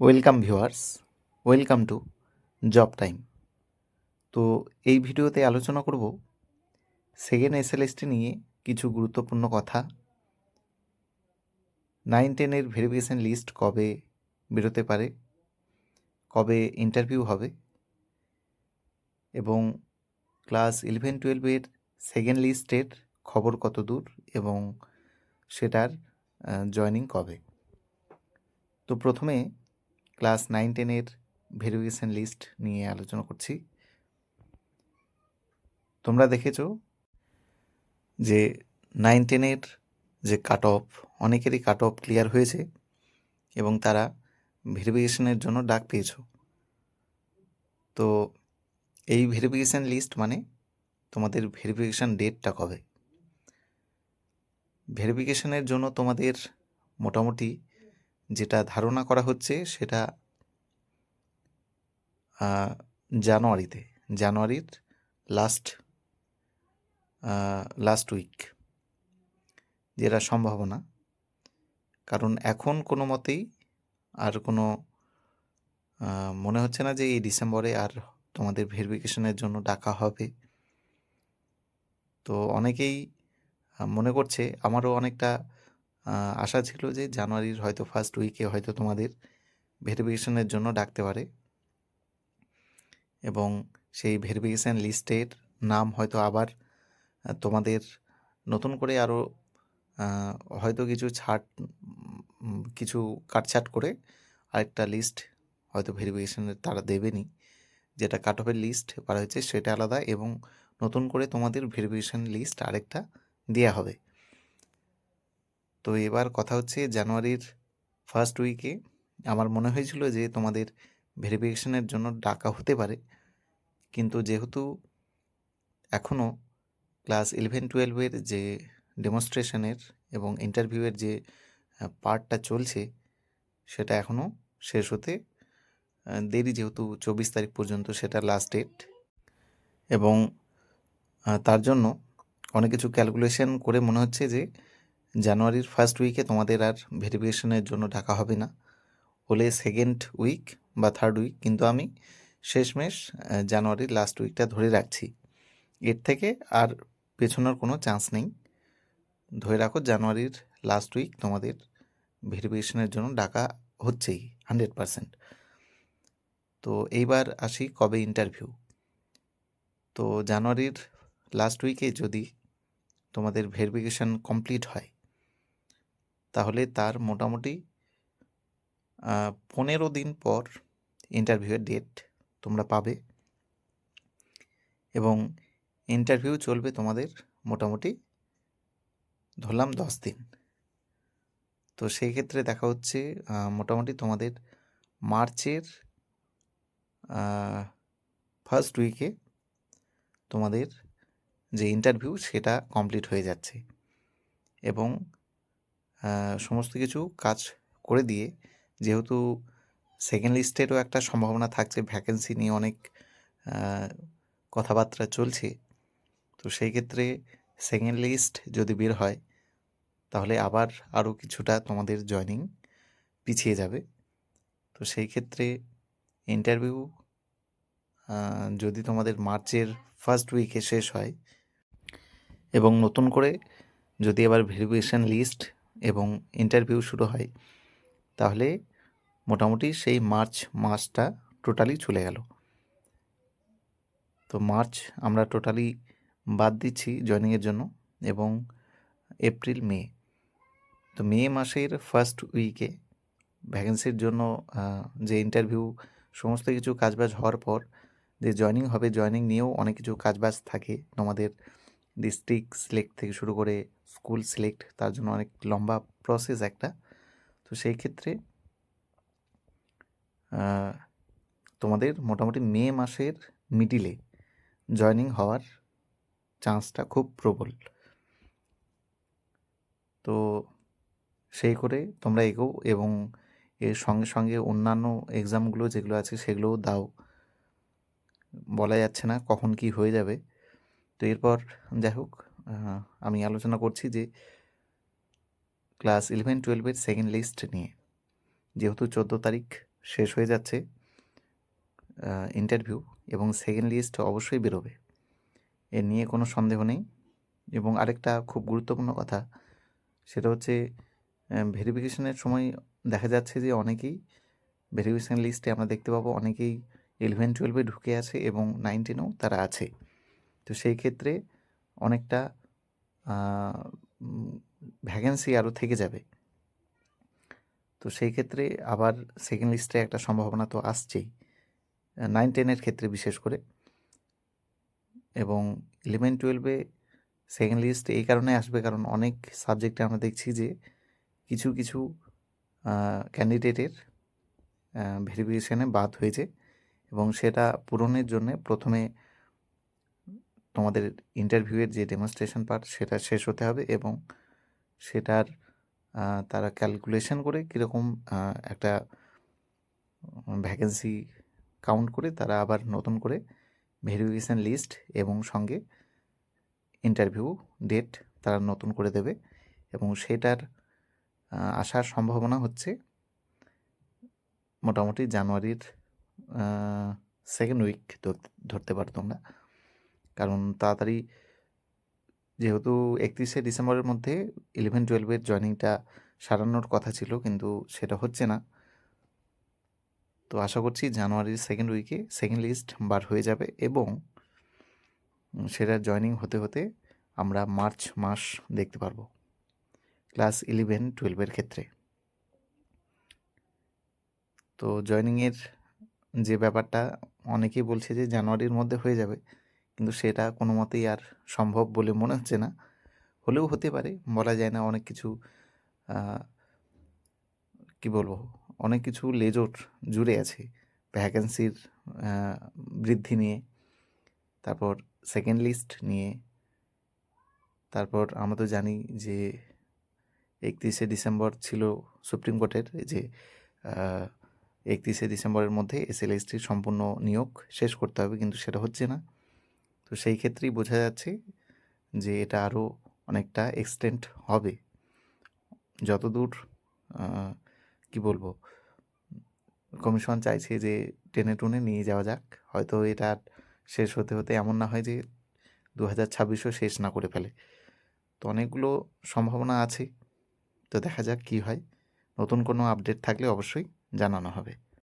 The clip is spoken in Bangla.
Welcome viewers welcome to job time তো এই ভিডিওতে আলোচনা করব সেকেন্ড এসএলএসটি নিয়ে কিছু গুরুত্বপূর্ণ কথা। নাইন টেনের ভেরিফিকেশান লিস্ট কবে বেরোতে পারে, কবে ইন্টারভিউ হবে এবং ক্লাস ইলেভেন টুয়েলভের সেকেন্ড লিস্টের খবর কত দূর এবং সেটার জয়নিং কবে। তো প্রথমে ক্লাস নাইন, টেনের ভেরিফিকেশান লিস্ট নিয়ে আলোচনা করছি। তোমরা দেখেছ যে নাইন, টেনের যে কাট অফ অনেকেরই কাট অফ ক্লিয়ার হয়েছে এবং তারা ভেরিফিকেশনের জন্য ডাক পেয়েছ। তো এই ভেরিফিকেশান লিস্ট মানে তোমাদের ভেরিফিকেশান ডেটটা কবে? ভেরিফিকেশনের জন্য তোমাদের মোটামুটি যেটা ধারণা করা হচ্ছে সেটা জানুয়ারিতে, জানুয়ারির লাস্ট লাস্ট উইক যেটা সম্ভাবনা। কারণ এখন কোনো মতেই আর কোনো মনে হচ্ছে না যে এই ডিসেম্বরে আর তোমাদের ভেরিফিকেশনের জন্য ডাকা হবে। তো অনেকেই মনে করছে, আমারও অনেকটা আশা ছিল যে জানুয়ারির হয়তো ফার্স্ট উইকে হয়তো তোমাদের ভেরিফিকেশনের জন্য ডাকতে পারে। এবং সেই ভেরিফিকেশান লিস্টের নাম হয়তো আবার তোমাদের নতুন করে আরও হয়তো কিছু ছাট কিছু কাটছাট করে আরেকটা লিস্ট হয়তো ভেরিফিকেশানের তারা দেবেনি। যেটা কাট অফের লিস্ট করা হয়েছে সেটা আলাদা এবং নতুন করে তোমাদের ভেরিফিকেশান লিস্ট আরেকটা দেওয়া হবে। তো এবার কথা হচ্ছে জানুয়ারির ফার্স্ট উইকে আমার মনে হয়েছিল যে তোমাদের ভেরিফিকেশনের জন্য ডাকা হতে পারে। কিন্তু যেহেতু এখনও ক্লাস ইলেভেন টুয়েলভের যে ডেমনস্ট্রেশনের এবং ইন্টারভিউয়ের যে পার্টটা চলছে, সেটা এখনও শেষ হতে দেরি যেহেতু চব্বিশ তারিখ পর্যন্ত সেটা লাস্ট ডেট এবং তার জন্য অনেক কিছু ক্যালকুলেশন করে মনে হচ্ছে যে জানুয়ারির ফার্স্ট উইকে তোমাদের আর ভেরিফিকেশনের জন্য ডাকা হবে না। হলে সেকেন্ড উইক বা থার্ড উইক কিন্তু আমি শেষমেশ জানুয়ারির লাস্ট উইকটা ধরে রাখছি। এর থেকে আর পেছনোর কোনো চান্স নেই। ধরে রাখো জানুয়ারির লাস্ট উইক তোমাদের ভেরিফিকেশনের জন্য ডাকা হচ্ছেই হান্ড্রেড পারসেন্ট তো এইবার আসি কবে ইন্টারভিউ তো জানুয়ারির লাস্ট উইকে যদি তোমাদের ভেরিফিকেশন কমপ্লিট হয় তাহলে তার মোটামুটি পনেরো দিন পর ইন্টারভিউয়ের ডেট তোমরা পাবে। এবং ইন্টারভিউ চলবে তোমাদের মোটামুটি ধরলাম দশ দিন। তো সেই ক্ষেত্রে দেখা হচ্ছে মোটামুটি তোমাদের মার্চের ফার্স্ট উইকে তোমাদের যে ইন্টারভিউ সেটা কমপ্লিট হয়ে যাচ্ছে। এবং সমস্ত কিছু কাজ করে দিয়ে যেহেতু সেকেন্ড লিস্টেরও একটা সম্ভাবনা থাকছে ভ্যাকেন্সি নিয়ে অনেক কথাবার্তা চলছে, তো সেই ক্ষেত্রে সেকেন্ড লিস্ট যদি বের হয়, তাহলে আবার আরও কিছুটা তোমাদের জয়নিং পিছিয়ে যাবে। তো সেই ক্ষেত্রে ইন্টারভিউ যদি তোমাদের মার্চের ফার্স্ট উইকে শেষ হয় এবং নতুন করে যদি আবার ভেরিফিকেশান লিস্ট এবং ইন্টারভিউ শুরু হয়। তাহলে মোটামুটি সেই মার্চ মাসটা টোটালি চলে গেল। তো মার্চ আমরা টোটালি বাদ দিচ্ছি জয়নিংয়ের জন্য এবং এপ্রিল, মে। তো মে মাসের ফার্স্ট উইকে ভ্যাকেন্সির জন্য যে ইন্টারভিউ সমস্ত কিছু কাজবাজ হওয়ার পর যে জয়নিং হবে জয়নিং নিয়েও অনেক কিছু কাজবাজ থাকে। তোমাদের ডিস্ট্রিক্ট সিলেক্ট থেকে শুরু করে স্কুল সিলেক্ট, তার জন্য অনেক লম্বা প্রসেস একটা। তো সেই ক্ষেত্রে তোমাদের মোটামুটি মে মাসের মিডিলে জয়নিং হওয়ার চান্সটা খুব প্রবল। তো সেই করে তোমরা এগো এবং এর সঙ্গে সঙ্গে অন্যান্য এক্সামগুলো যেগুলো আছে সেগুলোও দাও। বলা যাচ্ছে না কখন কি হয়ে যাবে। তো এরপর যাই হোক আমি আলোচনা করছি যে ক্লাস ইলেভেন টুয়েলভের সেকেন্ড লিস্ট নিয়ে। যেহেতু চোদ্দ তারিখ শেষ হয়ে যাচ্ছে ইন্টারভিউ এবং সেকেন্ড লিস্ট অবশ্যই বেরোবে। এ নিয়ে কোনো সন্দেহ নেই। এবং আরেকটা খুব গুরুত্বপূর্ণ কথা, সেটা হচ্ছে ভেরিফিকেশনের সময় দেখা যাচ্ছে যে অনেকেই ভেরিফিকেশন লিস্টে আমরা দেখতে পাবো অনেকেই ইলেভেন টুয়েলভে ঢুকে আছে এবং নাইনটিনেও তারা আছে। তো সেই ক্ষেত্রে অনেকটা ভ্যাকেন্সি আরও থেকে যাবে। তো সেই ক্ষেত্রে আবার সেকেন্ড লিস্টে একটা সম্ভাবনা তো আসছেই। নাইন টেনের ক্ষেত্রে বিশেষ করে। এবং ইলেভেন টুয়েলভে সেকেন্ড লিস্ট এই কারণে আসবে কারণ অনেক সাবজেক্টে আমরা দেখছি যে কিছু কিছু ক্যান্ডিডেটের ভেরিফিকেশানে বাদ হয়েছে। এবং সেটা পূরণের জন্যে প্রথমে তোমাদের ইন্টারভিউয়ের যে ডেমনস্ট্রেশন পার্ট সেটা শেষ হতে হবে এবং সেটার তারা ক্যালকুলেশন করে কীরকম একটা ভ্যাকেন্সি কাউন্ট করে তারা আবার নতুন করে ভেরিফিকেশান লিস্ট এবং সঙ্গে ইন্টারভিউ ডেট তারা নতুন করে দেবে এবং সেটার আসার সম্ভাবনা হচ্ছে মোটামুটি জানুয়ারির সেকেন্ড উইক ধরতে পারো তোমরা। কারণ তাড়াতাড়ি যেহেতু একত্রিশে ডিসেম্বরের মধ্যে ইলেভেন টুয়েলভের জয়নিংটা সারানোর কথা ছিল, কিন্তু সেটা হচ্ছে না। তো আশা করছি জানুয়ারির সেকেন্ড উইকে সেকেন্ড লিস্ট বার হয়ে যাবে এবং সেটা জয়নিং হতে হতে আমরা মার্চ মাস দেখতে পারব ক্লাস ইলেভেন টুয়েলভের ক্ষেত্রে। তো জয়নিংয়ের যে ব্যাপারটা অনেকেই বলছে যে জানুয়ারির মধ্যে হয়ে যাবে। কিন্তু সেটা কোনো মতেই আর সম্ভব বলে মনে হচ্ছে না। হলেও হতে পারে, বলা যায় না অনেক কিছু কি বলব, অনেক কিছু লেজোর জুড়ে আছে। ভ্যাকেন্সির বৃদ্ধি নিয়ে, তারপর সেকেন্ড লিস্ট নিয়ে, তারপর আমরা তো জানি যে একত্রিশে ডিসেম্বর ছিল সুপ্রিম কোর্টের যে একত্রিশে ডিসেম্বরের মধ্যে এসএলএসটির সম্পূর্ণ নিয়োগ শেষ করতে হবে, কিন্তু সেটা হচ্ছে না। তো সেই ক্ষেত্রেই বোঝা যাচ্ছে যে এটা আরও অনেকটা এক্সটেন্ট হবে। যতদূর কি বলব কমিশন চাইছে যে টেনে টুনে নিয়ে যাওয়া যাক। হয়তো এটা শেষ হতে হতে এমন না হয় যে দু হাজার ছাব্বিশও শেষ না করে ফেলে। তো অনেকগুলো সম্ভাবনা আছে। তো দেখা যাক কী হয়। নতুন কোনো আপডেট থাকলে অবশ্যই জানানো হবে।